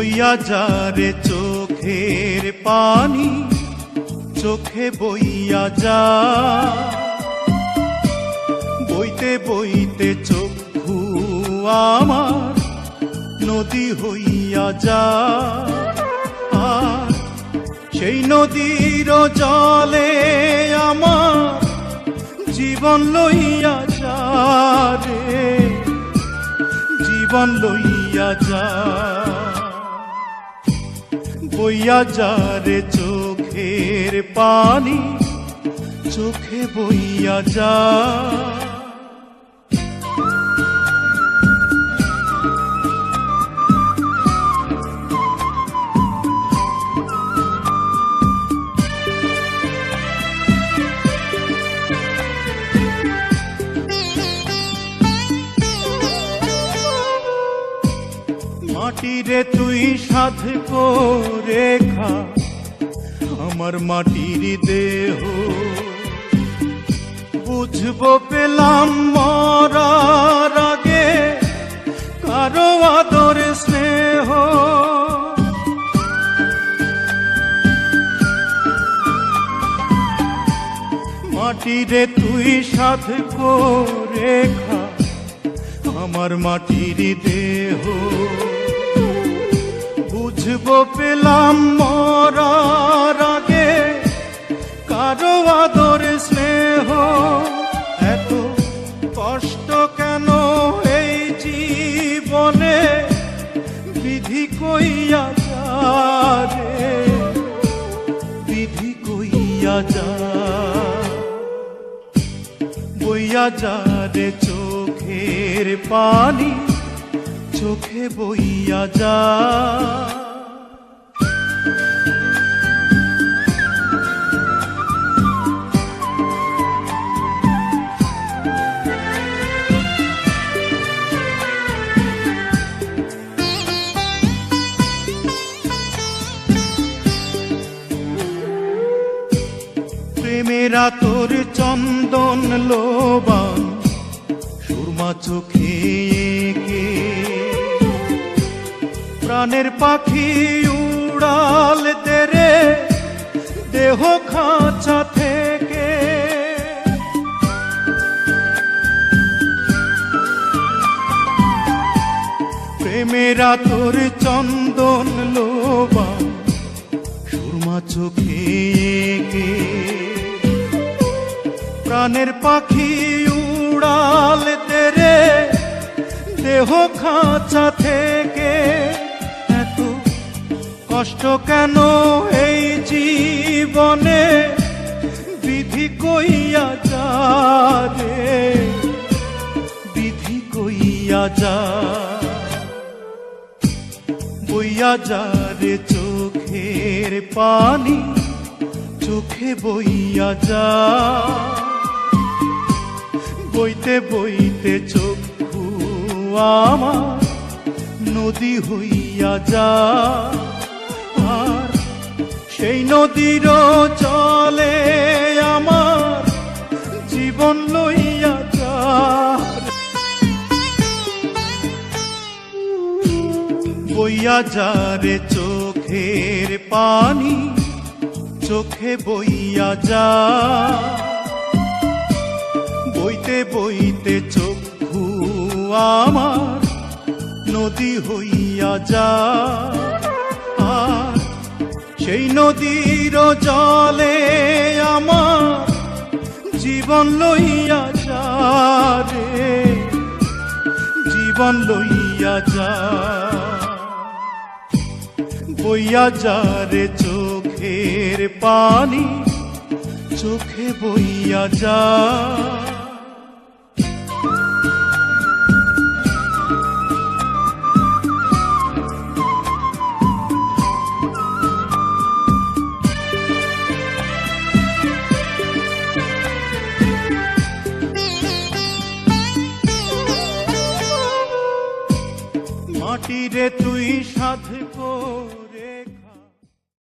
বইয়া যারে চোখের পানি, চোখে বইয়া যা। বইতে বইতে চক্ষু আমার নদী হইয়া যা। আর সেই নদীর জলে আমার জীবন লইয়া যা রে। জীবন লইয়া যা। বইয়া যারে চোখের পানি চোখে বইয়া যা। মাটিরে তুই সাধ করে খা। আমার মাটির দেহ। বুঝব পেলাম মরার আগে কারও আদর স্নেহ। মাটিরে তুই সাধ করে খা। আমার মাটির দেহ। বুঝব পেলাম মরার আগে কারও আদর স্নেহ। এত কষ্ট কেন এই জীবনে? বিধি কইয়া যারে বিধি কইয়া যা বইয়া যা রে চোখের পানি, চোখে বইয়া যা তোর চন্দন লোবান, সুরমা চোখে প্রাণের পাখি উড়াল তেরে দেহ খাঁচা থেকে। প্রেমেরা তোর চন্দন লোবান, সুরমা চোখে এঁকে। প্রাণের পাখি উড়াল তেরে, দেহ খাঁচা থেকে। এত কষ্ট কেন এই জীবনে? বিধি কইয়া যা রে, বিধি কইয়া যা। বইয়া যা রে চোখের পানি, চোখে বইয়া যা। বইতে বইতে চক্ষু আমার নদী হইয়া যা। আর সেই নদীর চলে আমার জীবন লইয়া যা। বইয়া যা রে চোখের পানি, চোখে বইয়া যা। বইতে বইতে চক্ষু আমার নদী হইয়া যা আর সেই নদীর জলে আমার জীবন লইয়া যা রে জীবন লইয়া যা বইয়া যা রে চোখের পানি, চোখে বইয়া যা মাটিরে তুই সাধ কর।